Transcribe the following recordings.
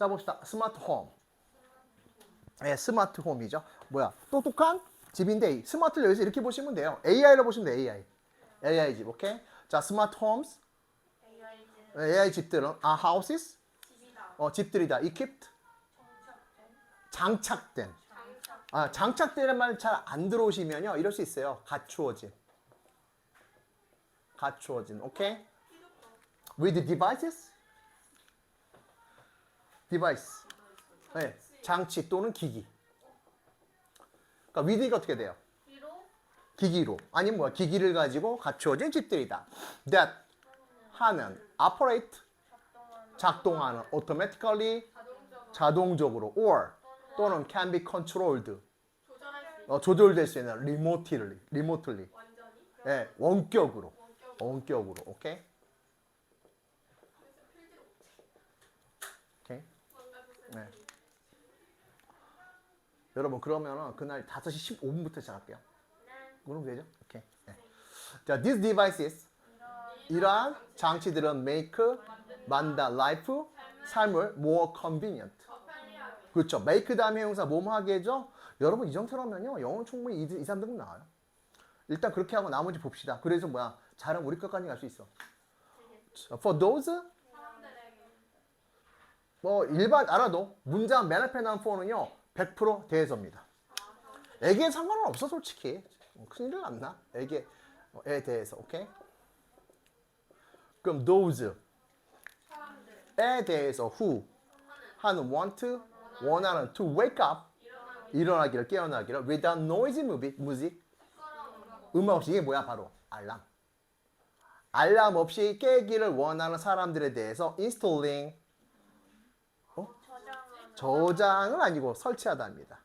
자 봅시다. 스마트 홈. 네, 스마트 홈이죠. 뭐야? 똑똑한 집인데 스마트를 여기서 이렇게 보시면 돼요. AI로 보시면 돼요. AI. AI 집, 오케이? 자, 스마트 홈스. AI는 AI 집들은 아, houses. 집이다. 어, 집들이다. equipped. 장착된. 장착. 아, 장착되는 말 잘 안 들어오시면요. 이럴 수 있어요. 갖추어진. 갖추어진. 오케이? With devices? Device. 네, 장치 또는 기기. 그러니까 with가 어떻게 돼요? 기기로. 아니면 뭐야? 기기를 가지고 갖추어진 집들이다. that 하는 operate 작동하는 automatically 자동적으로 or 또는 can be controlled 어, 조절될 수 있는 remotely remotely 예, 원격으로 원격 원격으로 오케이 필드로 오케이 원격 네. 여러분 그러면은 그날 5시 15분부터 시작할게요. 그럼 되죠? 오케이. 네. 자 these devices 이러한 장치들은 make 만다 life 삶을 more convenient. 그렇죠. make 다음에 형용사 뭐뭐 하게죠 여러분 이 정도라면요. 영어는 충분히 2, 2 3등급 나와요. 일단 그렇게 하고 나머지 봅시다. 그래서 뭐야? 잘하면 우리 것까지 갈 수 있어. for those 뭐 일반 알아도 문장 맨 앞에 나온 for는요 100% 대해서입니다. 애기에 상관은 없어 솔직히. 어, 큰일 났나 애기에 대해서 오케이? 그럼 those에 사람들. 대해서 who 하는 want 원하는 to wake up 일어나기 일어나기를 깨어나기를 without noisy music, music. 음악 없이 이게 뭐야 바로? 알람. 알람 없이 깨기를 원하는 사람들에 대해서 installing 저장은 아니고 설치하다입니다.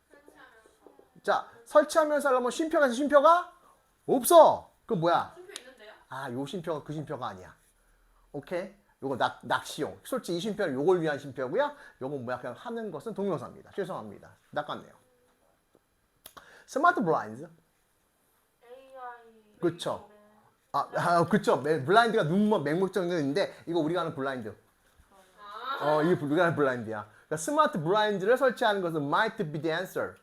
자 설치하면서 하려면 쉼표가 있어 쉼표가? 없어. 그럼 뭐야? 아 요 쉼표가 그 쉼표가 아니야. 오케이? 요거 낚, 낚시용. 솔직히 이 쉼표는 요걸 위한 쉼표고요. 요건 뭐야? 그냥 하는 것은 동영상입니다. 죄송합니다. 낚았네요. 스마트 블라인드? 그쵸. 아, 아 그쵸. 매- 블라인드가 눈먼 맹목적인데 이거 우리가 하는 블라인드. 아. 어, 이게 우리가 하는 블라인드야. 그러니까 스마트 블라인드를 설치하는 것은 might be the answer.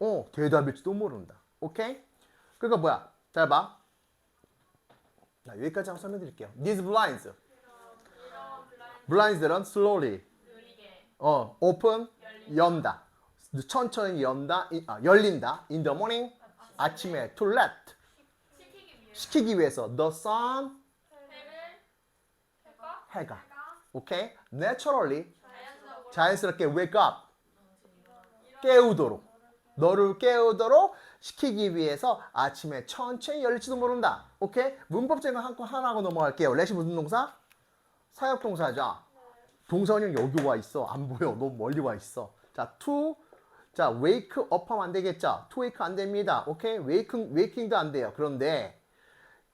어, 대답일지도 모른다. 오케이? 그러니까 뭐야? 잘 봐. 자, 여기까지 한번 설명드릴게요. These blinds. 이런 블라인드 blinds들은 slowly, 어, open, 연다. 천천히 연다, 이- 아, 열린다. In the morning, 아침에 to let. 시키기 위해 시키기 위해서 the sun. 해가 오케이? Naturally, 자연스럽게 wake up 깨우도록 너를 깨우도록 시키기 위해서 아침에 천천히 열릴지도 모른다. 오케이? 문법적인 한거 하나 하고 넘어갈게요. 렛이 무슨 동사? 사역 동사죠. 동사는 여기 와 있어. 안 보여. 너무 멀리 와 있어. 자, to 자, wake up 하면 안 되겠죠. to wake 안 됩니다. 오케이? wake waking도 안 돼요. 그런데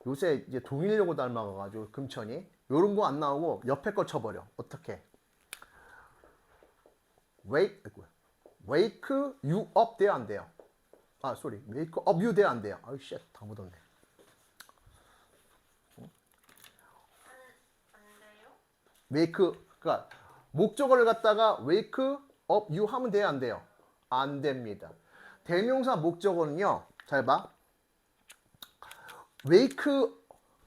요새 이제 동일요고 닮아가지고 금천이 요런 거 안 나오고 옆에 거 쳐버려. 어떻게? Wake wake you up 돼야 안 돼요. 아, sorry. wake up you 돼야 안 돼요. 아유, 쉣. 다 묻었네. 안 돼요? wake 그러니까 목적어를 갖다가 wake up you 하면 돼야 안 돼요. 안 됩니다. 대명사 목적어는요. 잘 봐. wake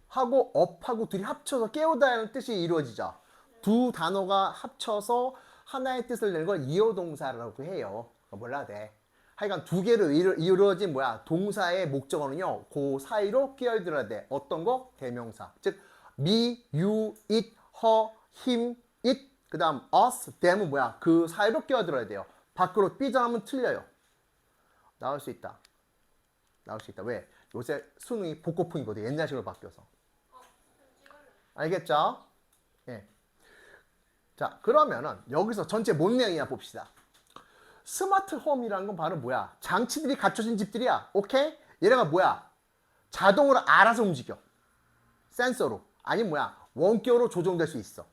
하고 up하고 둘이 합쳐서 깨우다라는 뜻이 이루어지죠. 두 단어가 합쳐서 하나의 뜻을 내는 걸 이어동사라고 해요. 그거 몰라야 돼. 하여간 두 개로 이루, 이루어진 뭐야 동사의 목적어는요. 그 사이로 끼어들어야 돼. 어떤 거? 대명사. 즉 me, you, it, her, him, it. 그 다음 us, them은 뭐야? 그 사이로 끼어들어야 돼요. 밖으로 삐져나면 틀려요. 나올 수 있다. 나올 수 있다. 왜? 요새 수능이 복고풍이거든. 옛날식으로 바뀌어서. 알겠죠? 예. 자, 그러면은 여기서 전체 뭔 내용이냐 봅시다. 스마트 홈이라는 건 바로 뭐야? 장치들이 갖춰진 집들이야. 오케이? 얘네가 뭐야? 자동으로 알아서 움직여. 센서로. 아니 뭐야? 원격으로 조정될 수 있어.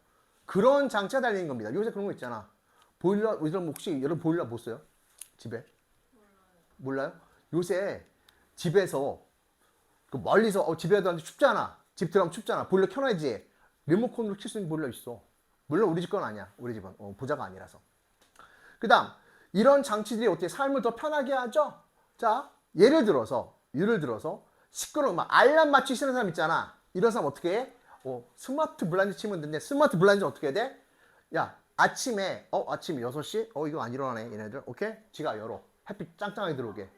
그런 장치가 달리는 겁니다. 요새 그런 거 있잖아. 보일러, 여러분 혹시 여러분 보일러 못 써요? 집에? 몰라요? 요새 집에서 그 멀리서 어, 집에 애들한테 춥잖아. 집 들어가면 춥잖아. 보일러 켜놔야지. 리모컨으로 킬 수 있는 보일러 있어. 물론 우리 집 건 아니야. 우리 집은 어, 부자가 아니라서. 그 다음 이런 장치들이 어떻게 삶을 더 편하게 하죠? 자 예를 들어서 예를 들어서 시끄러운 막 알람 맞추기 싫은 사람 있잖아. 이런 사람 어떻게 해? 어, 스마트 블라인드 치면 되는데 스마트 블라인드 어떻게 해야 돼? 야 아침에 어 아침 6시? 어 이거 안 일어나네 얘네들 오케이? 지가 열어 햇빛 짱짱하게 들어오게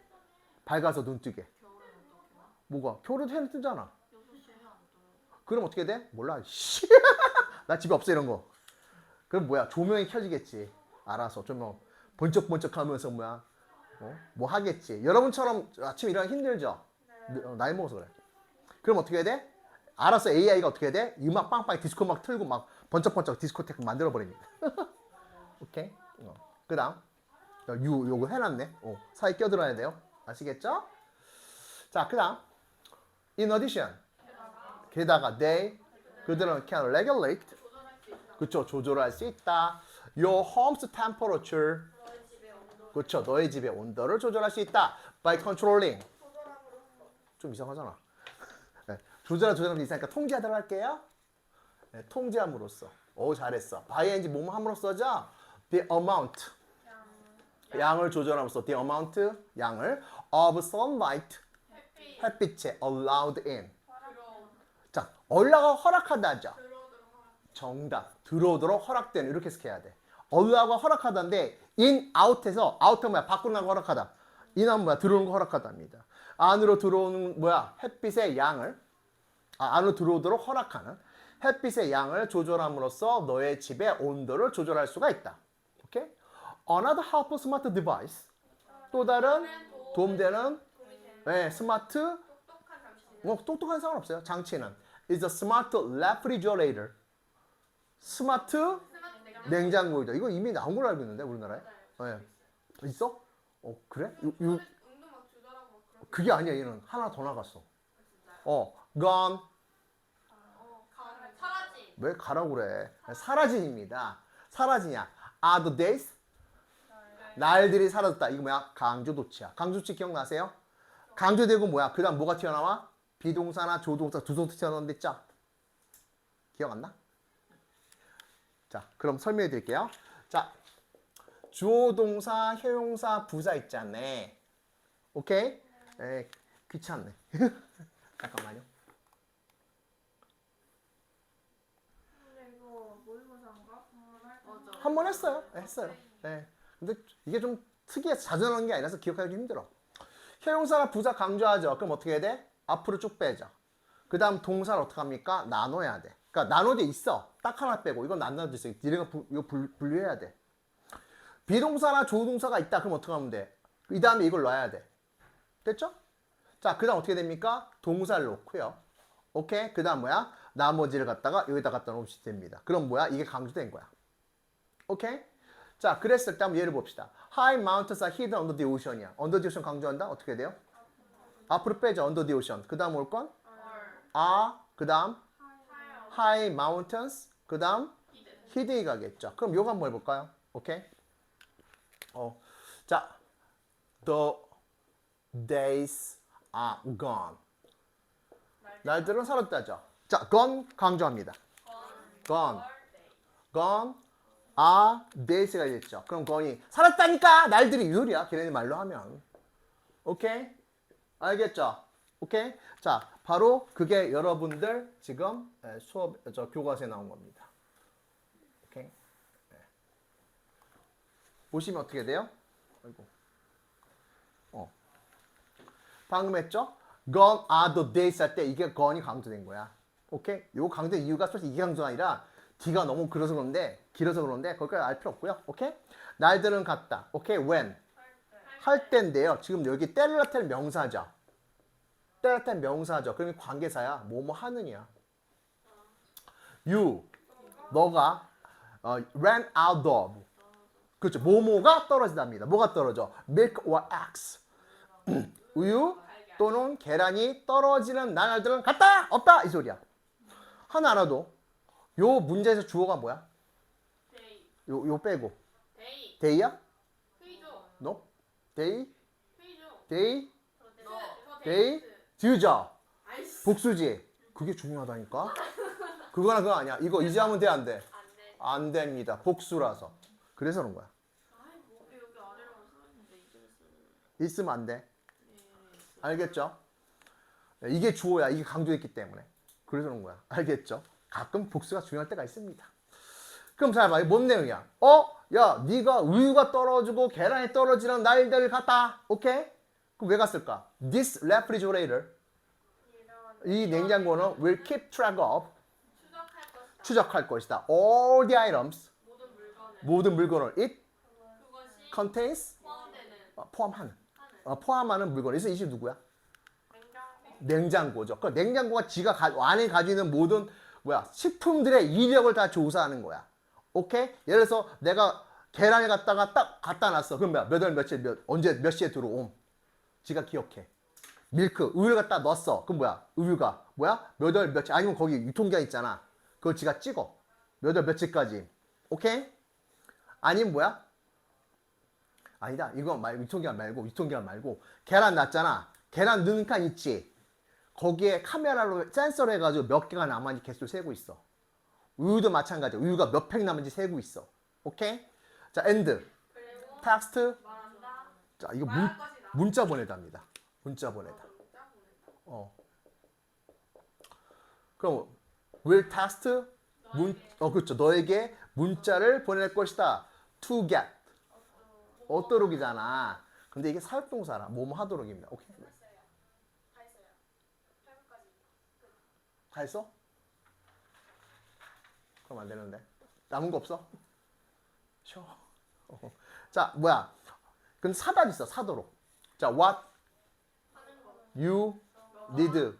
밝아서 눈 뜨게 뭐가? 겨울에도 해는 뜨잖아 그럼 어떻게 돼? 몰라 씨. 나 집에 없어 이런 거 그럼 뭐야 조명이 켜지겠지 알아서 조명 번쩍번쩍 하면서 뭐야 어? 뭐 하겠지 여러분처럼 아침 일어나기 힘들죠? 어, 나이 먹어서 그래 그럼 어떻게 해야 돼? 알아서 AI가 어떻게 해야 돼? 음악 빵빵 디스코 막 틀고 막 번쩍번쩍 디스코테크 만들어 버립니다. 오케이. 어. 그다음 유 요거 해놨네. 어, 사이 껴들어야 돼요. 아시겠죠? 자, 그다음 in addition 게다가 they 그들은 can regulate 그쵸 조절할 수 있다. Your home's temperature 그쵸 너의 집의 온도를 조절할 수 있다. By controlling 좀 이상하잖아. 네, 조절하 조절하면 이상하니까 통제하도록 할게요. 네, 통제함으로써. 오 잘했어. 바이엔지 뭐뭐 함으로써죠. The amount 양을 조절함으로써 the amount 양을 of sunlight 햇빛 햇빛에 allowed in. 자, 얼라가 허락하다죠. 정답. 들어오도록 허락되는 이렇게 해석해야 돼. 얼라가 허락하다인데 in out에서 out은 뭐야? 밖으로 나가 허락하다. in은 뭐야? 들어오는 거 허락하다입니다. 안으로 들어오는 뭐야? 햇빛의 양을 아, 안으로 들어오도록 허락하는 햇빛의 양을 조절함으로써 너의 집의 온도를 조절할 수가 있다. 오케이? Another helpful smart device. 또 다른 도움되는 네, 스마트 뭐 똑똑한 상관없어요. 장치는 is a smart refrigerator. 스마트 스마트 냉장고 냉장고이다. 이거 이미 나온 걸로 알고 있는데 우리나라에. 네. 네. 있어? 어 그래? 요, 요, 운동 막 조절하고 막 그런 그게 아니야. 얘는 하나 더 나갔어. 어 gone. 어, 가 사라진 왜 가라고 그래? 사라진입니다. 사라지냐? are the days 날들이 사라졌다. 이거 뭐야? 강조도치야. 강조치 기억나세요? 강조되고 뭐야? 그 다음 뭐가 튀어나와? 비동사나 조동사 두 동사 튀어나오는데 짜. 기억 안 나? 자, 그럼 설명해 드릴게요. 자, 주어 동사, 형용사, 부사 있잖아. 오케이? 에, 귀찮네. 잠깐만요. 한 번 했어요. 네, 했어요. 네. 근데 이게 좀 특이해서 자주 나오는 게 아니라서 기억하기 좀 힘들어. 형용사나 부사 강조하죠. 그럼 어떻게 해야 돼? 앞으로 쭉 빼죠. 그 다음 동사를 어떻게 합니까? 나눠야 돼. 그러니까 나눠져 있어. 딱 하나 빼고. 이건 안 나눠져 있어. 니네가 부- 이거 분- 분류해야 돼. 비동사나 조동사가 있다. 그럼 어떻게 하면 돼? 이 다음에 이걸 넣어야 돼. 됐죠? 자, 그 다음 어떻게 됩니까? 동사를 놓고요. 오케이? 그 다음 뭐야? 나머지를 갖다가 여기다 갖다 놓으면 됩니다. 그럼 뭐야? 이게 강조된 거야. 오케이? 자, 그랬을 때 한번 예를 봅시다. High mountains are hidden under the ocean이야. under the ocean 강조한다? 어떻게 돼요? 앞으로 빼죠. under the ocean. 그 다음 올 건? are, 그 다음 high mountains, 그 다음 hidden이 가겠죠. 그럼 요거 한번 해볼까요? 오케이? 어, 자, the days are gone. 날들은 사라졌다죠. 자, gone 강조합니다. gone. gone are days가 됐죠. 그럼 gone이 살았다니까 날들이 유리야. 걔네들 말로 하면. 오케이? 알겠죠? 오케이? 자, 바로 그게 여러분들 지금 에, 수업 저 교과서에 나온 겁니다. 오케이? 네. 보시면 어떻게 돼요? 아이고. 어. 방금 했죠? Gone are the days 할 때 이게 gone이 강조된 거야. 오케이? 요 강조된 이유가 솔직히 이게 강조가 아니라 D가 너무 길어서 그런데 길어서 그런데 거기까지 알 필요 없고요. 오케이? 날들은 같다. 오케이? When 할 때인데요. 지금 여기 때라텔 명사죠. 때라텔 명사죠. 그러면 관계사야. 뭐뭐 하느냐. You 너가 어, ran out of 그렇죠. 뭐뭐가 떨어진답니다. 뭐가 떨어져? milk or eggs. 우유 또는 계란이 떨어지는 나날들은 같다 없다 이 소리야. 하나 알아도 요 문제에서 주어가 뭐야? 데이 요, 요 빼고 데이 데이야? 회의죠 no? 데이? 데이? 너 데이? 아이씨 복수지? 그게 중요하다니까? 그거나 그거 아니야. 이거 이제 하면 돼, 안 돼? 안 돼 안 됩니다. 복수라서. 그래서 그런 거야. 아이 뭐 여기 아래로 써있는데 이제는 쓰는. 있으면 안 돼. 네. 알겠죠? 네, 이게 주어야. 이게 강조했기 때문에. 그래서 그런 거야. 알겠죠? 가끔 복수가 중요할 때가 있습니다. 그럼 잘 봐. 뭔 내용이야? 어? 야, 네가 우유가 떨어지고 계란이 떨어지는 날들 갔다. 오케이? 그럼 왜 갔을까? This refrigerator, 이 냉장고는 will keep track of, 추적할 것이다. 추적할 것이다. All the items, 모든 물건을. 모든 물건을 it 그것이 contains, 포함되는 어, 포함하는, 하는 어, 포함하는 물건. 그래서 이게 누구야? 냉장고. 냉장고죠. 그 냉장고가 지가 가- 안에 가지고 있는 모든 뭐야 식품들의 이력을 다 조사하는 거야. 오케이? 예를 들어서 내가 계란을 갖다가 딱 갖다 놨어. 그럼 뭐야? 몇월 며칠 몇 언제 몇 시에 들어옴? 지가 기억해. 밀크 우유를 갖다 넣었어. 그럼 뭐야? 우유가 뭐야? 몇 월 며칠 아니면 거기 유통기한 있잖아. 그걸 지가 찍어. 몇 월 며칠까지. 오케이? 아니면 뭐야? 아니다. 이거 말 유통기한 말고 유통기한 말고 계란 놨잖아. 계란 넣는 칸 있지. 거기에 카메라로 센서로 해가지고 몇 개가 남았는지 개수를 세고 있어. 우유도 마찬가지야. 우유가 몇 팩 남은지 세고 있어. 오케이? 자, 엔드. 텍스트. 자, 이거 문. 문자 보내답니다. 문자 보내다. 어. 그럼 will text 문, 어 그렇죠. 너에게 문자를 보낼 것이다. to get. 어떠록이잖아. 근데 이게 사역동사라. 뭐뭐 하도록입니다. 오케이. 다 했어요. 8분까지. 다 했어? 그럼 안 되는데. 남은 거 없어? 쉬어. 어. 자, 뭐야? 근데 사답 있어. 사도록. 자, what you need.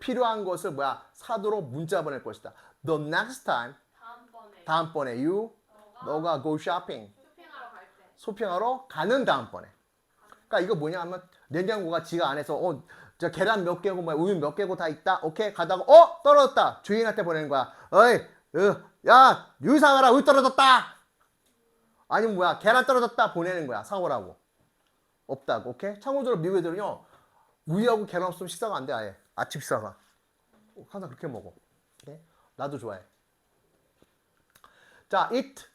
필요한 것을 뭐야? 사도록 문자 보낼 것이다. The next time 다음번에 다음번에 you 너가 너가 go shopping 쇼핑하러 갈 때. 쇼핑하러 가는 다음번에. 그러니까 이거 뭐냐 하면 냉장고가 지가 안에서 어, 저 계란 몇 개고 뭐 우유 몇 개고 다 있다. 오케이 가다가 어 떨어졌다. 주인한테 보내는 거야. 어이, 으, 야 유유 사와라 우유 떨어졌다. 아니면 뭐야 계란 떨어졌다 보내는 거야 사오라고. 없다고. 오케이. 참고적으로 미국 애들은요 우유하고 계란 없으면 식사가 안 돼 아예 아침 식사가. 항상 그렇게 먹어. 오케이? 나도 좋아해. 자, it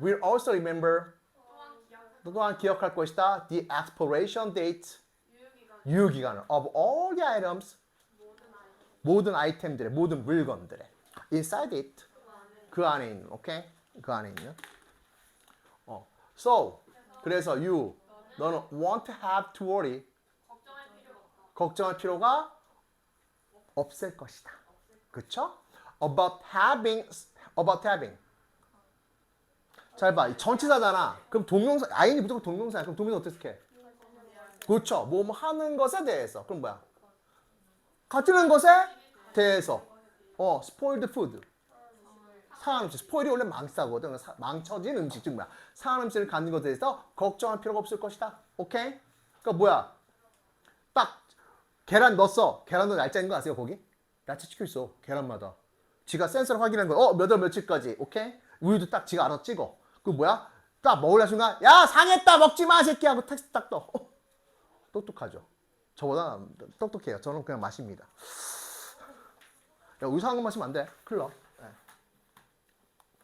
will also remember 또한 기억 또한 기억할 것이다. The expiration date 유효기간 유효기간을 of all the items 모든 아이 모든 아이템들의 모든 물건들의 inside it 그 안에 있는 오케이 그 안에 있는 어 so 그래서 you 너는 won't have to worry. 걱정할 필요가 없을 것이다. 그쵸? about having about having 잘 봐. 이 전치사잖아. 그럼 동명사 아인이 무조건 동명사야. 그럼 동명사 어떻게 해? 그렇죠. 뭐, 뭐 하는 것에 대해서. 그럼 뭐야? 가지는 것에 대해서. 어, spoiled food. 상한 음식. 스포일이 원래 망사거든. 사- 망쳐진 음식. 즉 뭐야? 상한 음식을 갖는 것에 대해서 걱정할 필요가 없을 것이다. 오케이? 그러니까 뭐야? 딱 계란 넣었어. 계란도 날짜 있는 거 아세요, 거기? 날짜 찍혀 있어. 계란마다. 지가 센서로 확인한 거야. 어, 몇 월 며칠까지. 오케이? 우유도 딱 지가 알아서 찍어. 그 뭐야? 딱 먹으려 순간 야, 상했다. 먹지 마, 새끼 하고 텍스트 딱 떠. 어, 똑똑하죠. 저보다 똑똑해요. 저는 그냥 마십니다. 야, 우유 상한 거 마시면 안 돼. 큰일 나.